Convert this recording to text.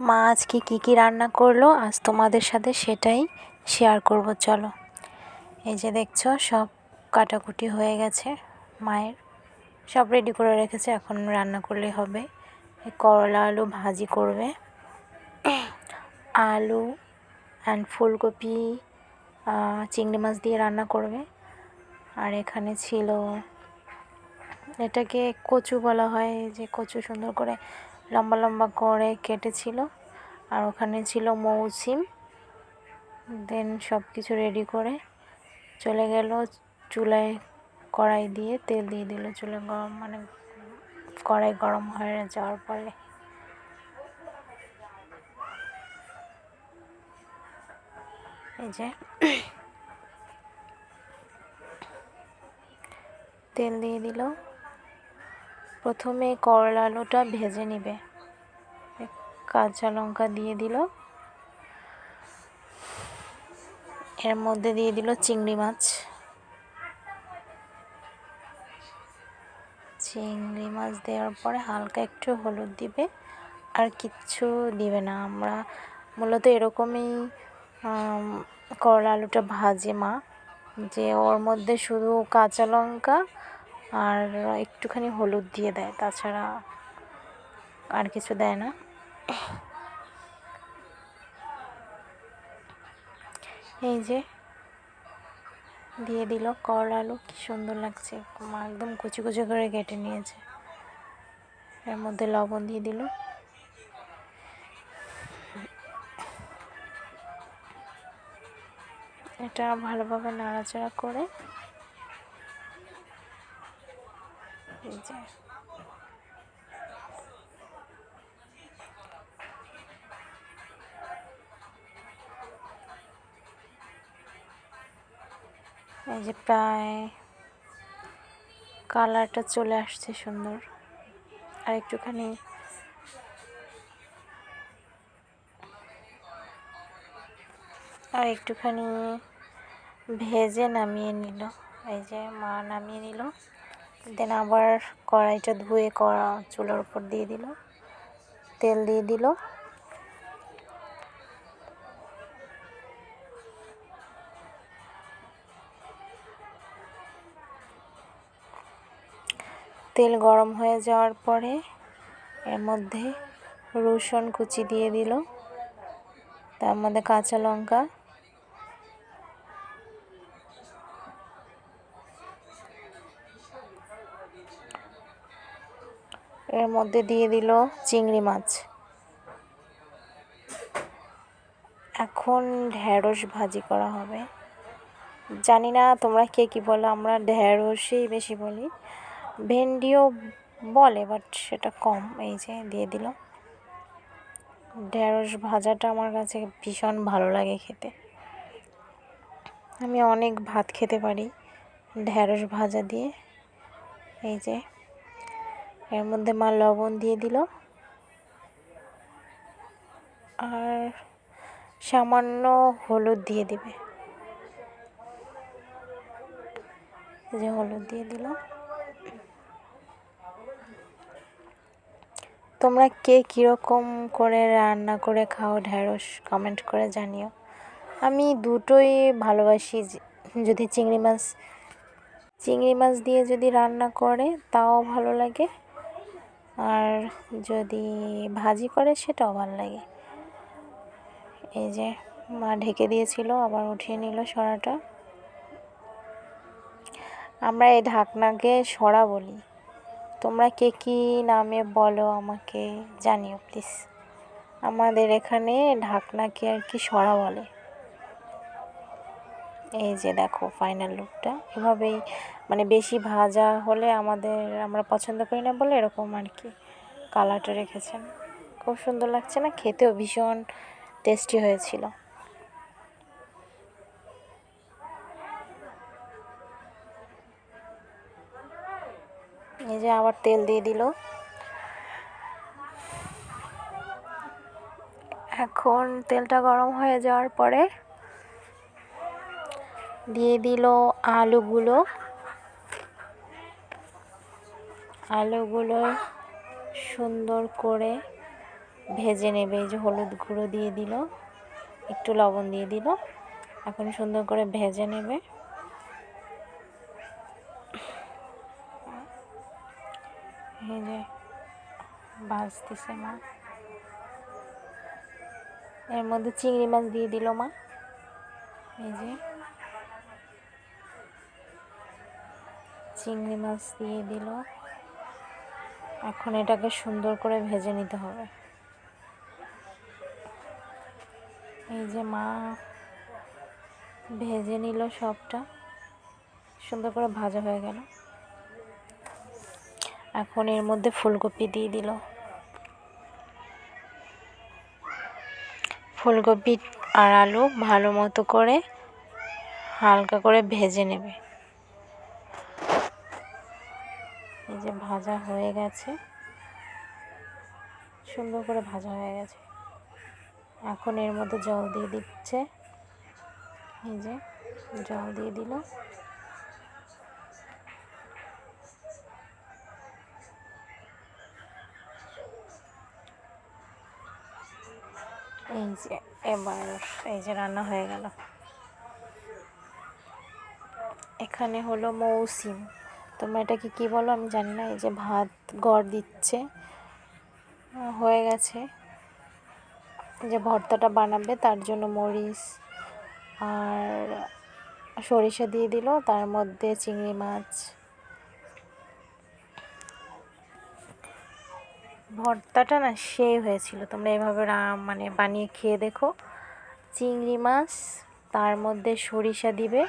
মা আজকে কী কী রান্না করল? আজ তোমাদের সাথে সেটাই শেয়ার করব, চলো। এই যে দেখছ, সব কাটাকুটি হয়ে গেছে, মায়ের। সব রেডি করে রেখেছে, এখন রান্না করলেই হবে। করলা আলু ভাজি করবে। আলু অ্যান্ড ফুলকপি চিংড়ি মাছ দিয়ে রান্না করবে। আর এখানে ছিল, এটাকে কচু বলা হয় যে কচু সুন্দর করে লম্বা লম্বা করে কেটেছিল আর ওখানে ছিল মৌসিম। দেন সব কিছু রেডি করে চলে গেল চুলায় কড়াই দিয়ে তেল দিয়ে দিল চুলে গরম মানে কড়াই গরম হয়ে যাওয়ার পরে। এই যে তেল দিয়ে দিল। প্রথমে করলা আলুটা ভেজে নিবে। কাঁচা লঙ্কা দিয়ে দিল। এর মধ্যে দিয়ে দিল চিংড়ি মাছ। চিংড়ি মাছ দেওয়ার পরে হালকা একটু হলুদ দিবে, আর কিচ্ছু দিবে না। আমরা মূলত এরকমই করলা আলুটা ভাজে মা। যে ওর মধ্যে শুধু কাঁচা লঙ্কা আর একটুখানি হলুদ দিয়ে দেয়, তাছাড়া আর কিছু দেয় না। এই যে দিয়ে দিল করলা আলু, কি সুন্দর লাগছে। একদম কুচি কুচি করে কেটে নিয়েছে। এর মধ্যে লবণ দিয়ে দিল। এটা ভালোভাবে নাড়াচাড়া করে এই যে এই যে প্রায় কালারটা চলে আসছে সুন্দর। আর একটুখানি আর একটুখানি ভেজে নামিয়ে নিল। এই যে মা নামিয়ে নিল। দেন আবার কড়াইটা ধুয়ে কড়া চুলার উপর দিয়ে দিল। তেল দিয়ে দিল। তেল গরম হয়ে যাওয়ার পরে এর মধ্যে রসুন কুচি দিয়ে দিল। তার মধ্যে কাঁচা লঙ্কা মধ্যে দিয়ে দিল চিংড়ি মাছ। এখন ঢ্যাঁড়স ভাজি করা হবে। জানি না তোমরা কে কী বলো, আমরা ঢ্যাঁড়সই বেশি বলি। ভেন্ডিও বলে বাট সেটা কম। এই যে দিয়ে দিল। ঢ্যাঁড়স ভাজাটা আমার কাছে ভীষণ ভালো লাগে খেতে। আমি অনেক ভাত খেতে পারি ঢ্যাঁড়স ভাজা দিয়ে। এই যে এর মধ্যে মা লবণ দিয়ে দিল। আর সামান্য হলুদ দিয়ে দিবে। যে হলুদ দিয়ে দিল। তোমরা কে কীরকম করে রান্না করে খাও ঢ্যাঁড়স কমেন্ট করে জানিও। আমি দুটোই ভালোবাসি যদি চিংড়ি মাছ চিংড়ি মাছ দিয়ে যদি রান্না করে তাও ভালো লাগে। আর যদি ভাজি করে সেটাও ভালো লাগে। এই যে মা ঢেকে দিয়েছিল, আবার উঠিয়ে নিল সরাটা। আমরা এই ঢাকনাকে সরা বলি। তোমরা কে কী নামে বলো আমাকে জানিও, প্লিজ। আমাদের এখানে ঢাকনাকে আর কি সরা বলে। এই যে দেখো ফাইনাল লুকটা এভাবেই মানে বেশি ভাজা হলে আমাদের, আমরা পছন্দ করি না বলে এরকম আর কি কালারটা রেখেছেন। খুব সুন্দর লাগছে না? খেতেও ভীষণ টেস্টি হয়েছিল। এই যে আবার তেল দিয়ে দিল। এখন তেলটা গরম হয়ে যাওয়ার পরে দিয়ে দিল আলুগুলো। আলুগুলো সুন্দর করে ভেজে নেবে। এই যে হলুদ গুঁড়ো দিয়ে দিল, একটু লবণ দিয়ে দিল। এখন সুন্দর করে ভেজে নেবে। এই যে ভাজতেছে মা। এর মধ্যে চিংড়ি মাছ দিয়ে দিল মা। এই যে চিংড়ি মাছ দিয়ে দিল। এখন এটাকে সুন্দর করে ভেজে নিতে হবে। এই যে মা ভেজে নিল সবটা, সুন্দর করে ভাজা হয়ে গেল। এখন এর মধ্যে ফুলকপি দিয়ে দিল। ফুলকপি আর আলু ভালো মতো করে হালকা করে ভেজে নেবে। এই যে ভাজা হয়ে গেছে। সুন্দর করে ভাজা হয়ে গেছে। এখন এর মধ্যে জল দিয়ে দিচ্ছে। এই যে জল দিয়ে দিল। এই যে এবার এই যে রান্না হয়ে গেল। এখানে হলো মৌসিম। তোমরা এটাকে কী বলো, আমি জানি না, এই যে ভাত গড় দিচ্ছে, হয়ে গেছে। যে ভর্তাটা বানাবে, তার জন্য মরিচ আর সরিষা দিয়ে দিল, তার মধ্যে চিংড়ি মাছ। ভর্তাটা না সেই হয়েছিল, তোমরা এভাবে মানে বানিয়ে খেয়ে দেখো। চিংড়ি মাছ, তার মধ্যে সরিষা দিবে